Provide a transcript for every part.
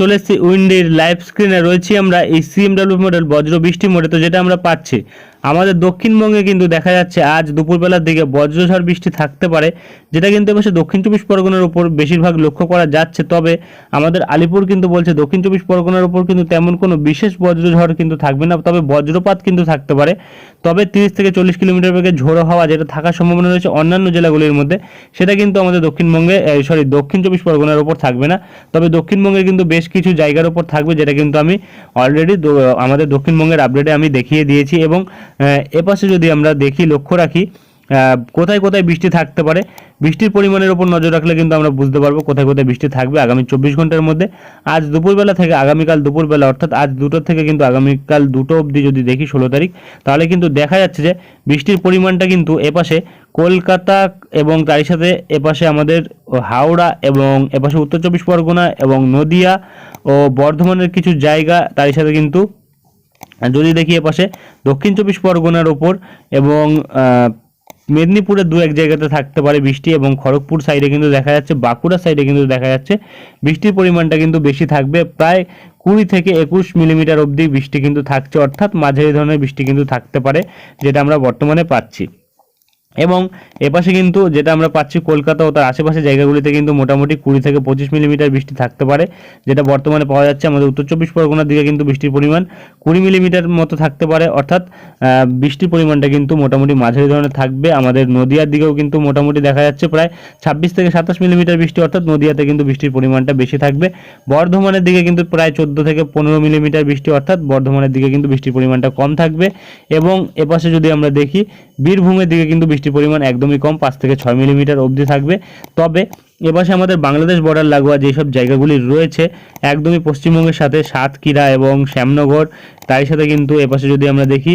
চলে এসেছি উইন্ডির লাইভ স্ক্রিনে। রয়েছি আমরা এই সিএমডাব্লিউ মডেল বজ্র বৃষ্টি মোডে, তো যেটা আমরা পাচ্ছি। আমাদের দক্ষিণবঙ্গে কিন্তু দেখা যাচ্ছে আজ দুপুরবেলার দিকে বজ্রঝড় বৃষ্টি থাকতে পারে, যেটা কিন্তু এবার দক্ষিণ চব্বিশ পরগনার উপর বেশিরভাগ লক্ষ্য করা যাচ্ছে। তবে আমাদের আলিপুর কিন্তু বলছে দক্ষিণ চব্বিশ পরগনার উপর কিন্তু তেমন কোনো বিশেষ বজ্রঝড় কিন্তু থাকবে না, তবে বজ্রপাত কিন্তু থাকতে পারে। তবে তিরিশ থেকে চল্লিশ কিলোমিটার বেগে ঝোড়ো হাওয়া যেটা থাকার সম্ভাবনা রয়েছে অন্যান্য জেলাগুলির মধ্যে, সেটা কিন্তু আমাদের দক্ষিণবঙ্গে সরি, দক্ষিণ চব্বিশ পরগনার উপর থাকবে না। তবে দক্ষিণবঙ্গে কিন্তু বেশ কিছু জায়গার উপর থাকবে, যেটা কিন্তু আমি অলরেডি আমাদের দক্ষিণবঙ্গের আপডেটে আমি দেখিয়ে দিয়েছি এবং এপাশে যদি আমরা দেখি, লক্ষ্য রাখি কোথায় কোথায় বৃষ্টি থাকতে পারে, বৃষ্টির পরিমাণের উপর নজর রাখলে কিন্তু আমরা বুঝতে পারব কোথায় কোথায় বৃষ্টি থাকবে আগামী চব্বিশ ঘণ্টার মধ্যে। আজ দুপুরবেলা থেকে আগামীকাল দুপুরবেলা, অর্থাৎ আজ দুটোর থেকে কিন্তু আগামীকাল দুটো অবধি যদি দেখি ষোলো তারিখ, তাহলে কিন্তু দেখা যাচ্ছে যে বৃষ্টির পরিমাণটা কিন্তু এপাশে কলকাতা এবং তারই সাথে এপাশে আমাদের হাওড়া এবং এপাশে উত্তর চব্বিশ পরগনা এবং নদিয়া ও বর্ধমানের কিছু জায়গা তারই সাথে কিন্তু যদি দেখি এপাশে, দক্ষিণ চব্বিশ পরগনার ওপর এবং মেদিনীপুরের দু এক জায়গাতে থাকতে পারে বৃষ্টি এবং খড়গপুর সাইডে কিন্তু দেখা যাচ্ছে, বাঁকুড়া সাইডে কিন্তু দেখা যাচ্ছে বৃষ্টির পরিমাণটা কিন্তু বেশি থাকবে। প্রায় কুড়ি থেকে একুশ মিলিমিটার অবধি বৃষ্টি কিন্তু থাকছে, অর্থাৎ মাঝারি ধরনের বৃষ্টি কিন্তু থাকতে পারে, যেটা আমরা বর্তমানে পাচ্ছি। এবং এপাশে কিন্তু যেটা আমরা পাচ্ছি কলকাতা ও তার আশেপাশে জায়গাগুলিতে কিন্তু মোটামুটি কুড়ি থেকে পঁচিশ মিলিমিটার বৃষ্টি থাকতে পারে, যেটা বর্তমানে পাওয়া যাচ্ছে আমাদের উত্তর চব্বিশ পরগনার দিকে কিন্তু বৃষ্টির পরিমাণ কুড়ি মিলিমিটার মতো থাকতে পারে, অর্থাৎ বৃষ্টির পরিমাণটা কিন্তু মোটামুটি মাঝারি ধরনের থাকবে। আমাদের নদিয়ার দিকেও কিন্তু মোটামুটি দেখা যাচ্ছে প্রায় ছাব্বিশ থেকে সাতাশ মিলিমিটার বৃষ্টি, অর্থাৎ নদিয়াতে কিন্তু বৃষ্টির পরিমাণটা বেশি থাকবে। বর্ধমানের দিকে কিন্তু প্রায় চোদ্দ থেকে পনেরো মিলিমিটার বৃষ্টি, অর্থাৎ বর্ধমানের দিকে কিন্তু বৃষ্টির পরিমাণটা কম থাকবে। এবং এপাশে যদি আমরা দেখি, বীরভূমের দিকে কিন্তু বৃষ্টির পরিমাণ একদমই কম পাঁচ থেকে ছয় মিলিমিটার অবধি থাকবে। তবে এপাশে আমাদের বাংলাদেশ বর্ডার লাগোয়া যেসব জায়গাগুলি রয়েছে, একদমই পশ্চিমবঙ্গের সাথে সাতক্ষীরা এবং শ্যামনগর। তারই সাথে কিন্তু এপাশে যদি আমরা দেখি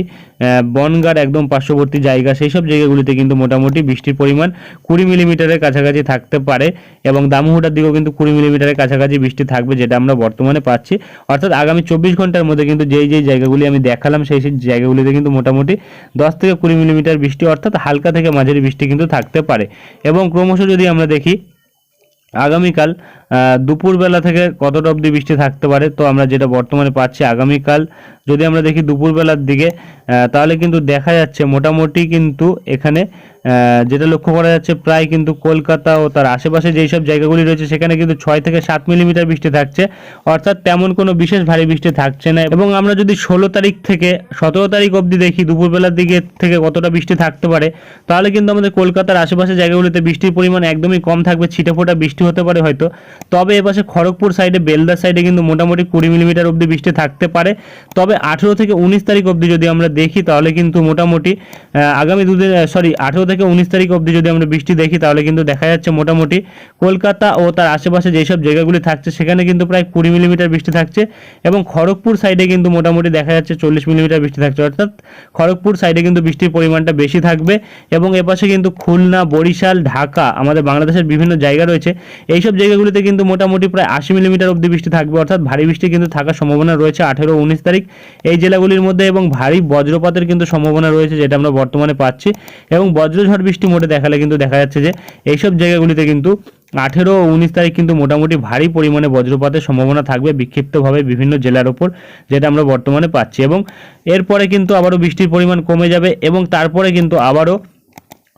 বনগাঁর একদম পার্শ্ববর্তী জায়গা সেই সব জায়গাগুলিতে কিন্তু মোটামুটি বৃষ্টির পরিমাণ কুড়ি মিলিমিটারের কাছাকাছি থাকতে পারে এবং দামোহটার দিকেও কিন্তু কুড়ি মিলিমিটারের কাছাকাছি বৃষ্টি থাকবে যেটা আমরা বর্তমানে পাচ্ছি। অর্থাৎ আগামী চব্বিশ ঘণ্টার মধ্যে কিন্তু যেই যেই জায়গাগুলি আমি দেখালাম, সেই সেই জায়গাগুলিতে কিন্তু মোটামুটি দশ থেকে কুড়ি মিলিমিটার বৃষ্টি, অর্থাৎ হালকা থেকে মাঝারি বৃষ্টি কিন্তু থাকতে পারে। এবং ক্রমশ যদি আমরা দেখি আগামীকাল আহ, দুপুরবেলা থেকে কতটা অবধি বৃষ্টি থাকতে পারে? তো আমরা যেটা বর্তমানে পাচ্ছি আগামীকাল, যদি আমরা দেখি দুপুরবেলার দিকে তাহলে কিন্তু দেখা যাচ্ছে মোটামুটি কিন্তু এখানে যেটা লক্ষ্য করা যাচ্ছে প্রায় কিন্তু কলকাতা ও তার আশেপাশে যেই সব জায়গাগুলি রয়েছে, সেখানে কিন্তু ছয় থেকে সাত মিলিমিটার বৃষ্টি থাকছে। অর্থাৎ তেমন কোনো বিশেষ ভারী বৃষ্টি থাকছে না এবং আমরা যদি ষোলো তারিখ থেকে সতেরো তারিখ অবধি দেখি দুপুরবেলার দিকে থেকে কতটা বৃষ্টি থাকতে পারে, তাহলে কিন্তু আমাদের কলকাতার আশেপাশে জায়গাগুলিতে বৃষ্টির পরিমাণ একদমই কম থাকবে ছিটে ফোটা বৃষ্টি হতে পারে হয়তো। তবে এপাশে খড়গপুর সাইডে বেলদার সাইডে কিন্তু মোটামুটি কুড়ি মিলিমিটার অবধি বৃষ্টি থাকতে পারে। তবে আঠেরো থেকে উনিশ তারিখ অবধি যদি আমরা দেখি, তাহলে কিন্তু মোটামুটি আগামী দুদিন সরি আঠেরো থেকে উনিশ তারিখ অবধি যদি আমরা বৃষ্টি দেখি, তাহলে কিন্তু দেখা যাচ্ছে মোটামুটি কলকাতা ও তার আশেপাশে যেসব জায়গাগুলি থাকছে, সেখানে কিন্তু প্রায় কুড়ি মিলিমিটার বৃষ্টি থাকছে এবং খড়গপুর সাইডে কিন্তু মোটামুটি দেখা যাচ্ছে চল্লিশ মিলিমিটার বৃষ্টি থাকছে। অর্থাৎ খড়গপুর সাইডে কিন্তু বৃষ্টির পরিমাণটা বেশি থাকবে এবং এপাশে কিন্তু খুলনা, বরিশাল, ঢাকা, আমাদের বাংলাদেশের বিভিন্ন জায়গা রয়েছে। এইসব জায়গাগুলিতে কিন্তু মোটামুটি প্রায় আশি মিলিমিটার অব্দি বৃষ্টি থাকবে, অর্থাৎ ভারী বৃষ্টি কিন্তু থাকার সম্ভাবনা রয়েছে আঠেরো উনিশ তারিখ। এই জেলাগুলির মধ্যে এবং ভারী বজ্রপাতের কিন্তু সম্ভাবনা রয়েছে যেটা আমরা বর্তমানে পাচ্ছি। এবং বজ্রঝড় বৃষ্টি মোটে দেখালে কিন্তু দেখা যাচ্ছে যে এইসব জায়গাগুলিতে কিন্তু আঠেরো ও উনিশ তারিখ কিন্তু মোটামুটি ভারী পরিমাণে বজ্রপাতের সম্ভাবনা থাকবে বিক্ষিপ্তভাবে বিভিন্ন জেলার ওপর, যেটা আমরা বর্তমানে পাচ্ছি। এবং এরপরে কিন্তু আবারও বৃষ্টির পরিমাণ কমে যাবে এবং তারপরে কিন্তু আবারও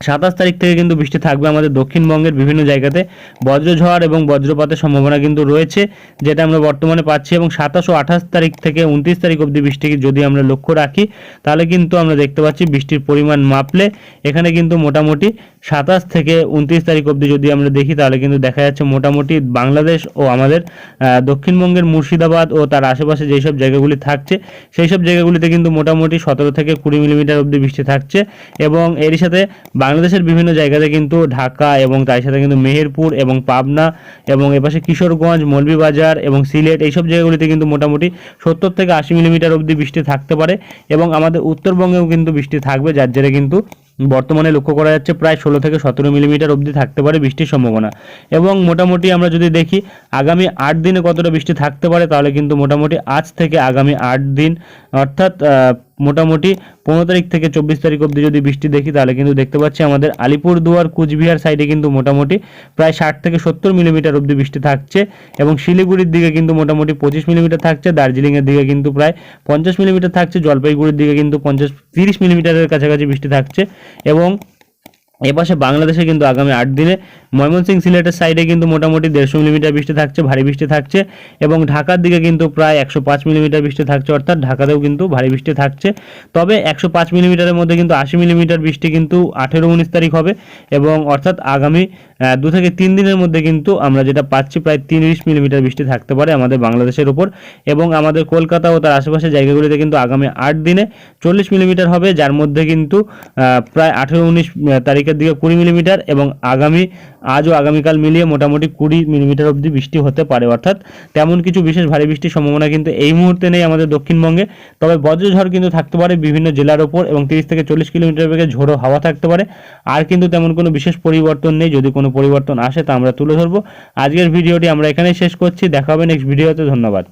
সাতাশ তারিখ থেকে কিন্তু বৃষ্টি থাকবে আমাদের দক্ষিণবঙ্গের বিভিন্ন জায়গাতে। বজ্রঝড় এবং বজ্রপাতের সম্ভাবনা কিন্তু রয়েছে, যেটা আমরা বর্তমানে পাচ্ছি। এবং সাতাশ ও আঠাশ তারিখ থেকে উনত্রিশ তারিখ অবধি বৃষ্টিকে যদি আমরা লক্ষ্য রাখি, তাহলে কিন্তু আমরা দেখতে পাচ্ছি বৃষ্টির পরিমাণ মাপলে এখানে কিন্তু মোটামুটি সাতাশ থেকে উনত্রিশ তারিখ অবধি যদি আমরা দেখি, তাহলে কিন্তু দেখা যাচ্ছে মোটামুটি বাংলাদেশ ও আমাদের দক্ষিণবঙ্গের মুর্শিদাবাদ ও তার আশেপাশে যেই সব জায়গাগুলি থাকছে সেই সব জায়গাগুলিতে কিন্তু মোটামুটি সতেরো থেকে কুড়ি মিলিমিটার অবধি বৃষ্টি থাকছে। এবং এরই সাথে বাংলাদেশের বিভিন্ন জায়গাতে কিন্তু ঢাকা এবং তার সাথে কিন্তু মেহেরপুর এবং পাবনা এবং এপাশে কিশোরগঞ্জ, মৌলভীবাজার এবং সিলেট এইসব জায়গাগুলিতে কিন্তু মোটামুটি সত্তর থেকে আশি মিলিমিটার অবধি বৃষ্টি থাকতে পারে এবং আমাদের উত্তরবঙ্গেও কিন্তু বৃষ্টি থাকবে, যার জেরে কিন্তু বর্তমানে লক্ষ্য করা যাচ্ছে প্রায় ষোলো থেকে সতেরো মিলিমিটার অবধি থাকতে পারে বৃষ্টির সম্ভাবনা। এবং মোটামুটি আমরা যদি দেখি আগামী আট দিনে কতটা বৃষ্টি থাকতে পারে, তাহলে কিন্তু মোটামুটি আজ থেকে আগামী আট দিন অর্থাৎ মোটামুটি পনেরো তারিখ থেকে চব্বিশ তারিখ অবধি যদি বৃষ্টি দেখি, তাহলে কিন্তু দেখতে পাচ্ছি আমাদের আলিপুরদুয়ার, কুচবিহার সাইডে কিন্তু মোটামুটি প্রায় ষাট থেকে সত্তর মিলিমিটার অবধি বৃষ্টি থাকছে এবং শিলিগুড়ির দিকে কিন্তু মোটামুটি পঁচিশ মিলিমিটার থাকছে, দার্জিলিংয়ের দিকে কিন্তু প্রায় পঞ্চাশ মিলিমিটার থাকছে, জলপাইগুড়ির দিকে কিন্তু পঞ্চাশ তিরিশ মিলিমিটারের কাছাকাছি বৃষ্টি থাকছে এবং এপাশে বাংলাদেশে কিন্তু আগামী আট দিনে ময়মনসিংহ সিলেটের সাইডে কিন্তু মোটামুটি দেড়শো মিলিমিটার বৃষ্টি থাকছে, ভারী বৃষ্টি থাকছে এবং ঢাকার দিকে কিন্তু প্রায় একশো পাঁচ মিলিমিটার বৃষ্টি থাকছে, অর্থাৎ ঢাকাতেও কিন্তু ভারী বৃষ্টি থাকছে। তবে একশো পাঁচ মিলিমিটারের মধ্যে কিন্তু আশি মিলিমিটার বৃষ্টি কিন্তু আঠেরো উনিশ তারিখ হবে এবং অর্থাৎ আগামী দু থেকে তিন দিনের মধ্যে কিন্তু আমরা যেটা পাচ্ছি প্রায় তিরিশ মিলিমিটার বৃষ্টি থাকতে পারে আমাদের বাংলাদেশের উপর এবং আমাদের কলকাতা ও তার আশেপাশের জায়গাগুলিতে কিন্তু আগামী আট দিনে চল্লিশ মিলিমিটার হবে, যার মধ্যে কিন্তু প্রায় আঠেরো উনিশ তারিখের দিকে কুড়ি মিলিমিটার এবং আগামী আজ ও আগামীকাল মিলিয়ে মোটামুটি কুড়ি মিলিমিটার অবধি বৃষ্টি হতে পারে, অর্থাৎ তেমন কিছু বিশেষ ভারী বৃষ্টির সম্ভাবনা কিন্তু এই মুহূর্তে নেই আমাদের দক্ষিণবঙ্গে। তবে বজ্রঝড় কিন্তু থাকতে পারে বিভিন্ন জেলার ওপর এবং তিরিশ থেকে চল্লিশ কিলোমিটার বেগে ঝোড়ো হাওয়া থাকতে পারে। আর কিন্তু তেমন কোনো বিশেষ পরিবর্তন নেই, যদি কোনো পরিবর্তন আসে তা আমরা তুলে ধরবো। আজকের ভিডিওটি আমরা এখানেই শেষ করছি, দেখা হবে নেক্সট ভিডিওতে ধন্যবাদ।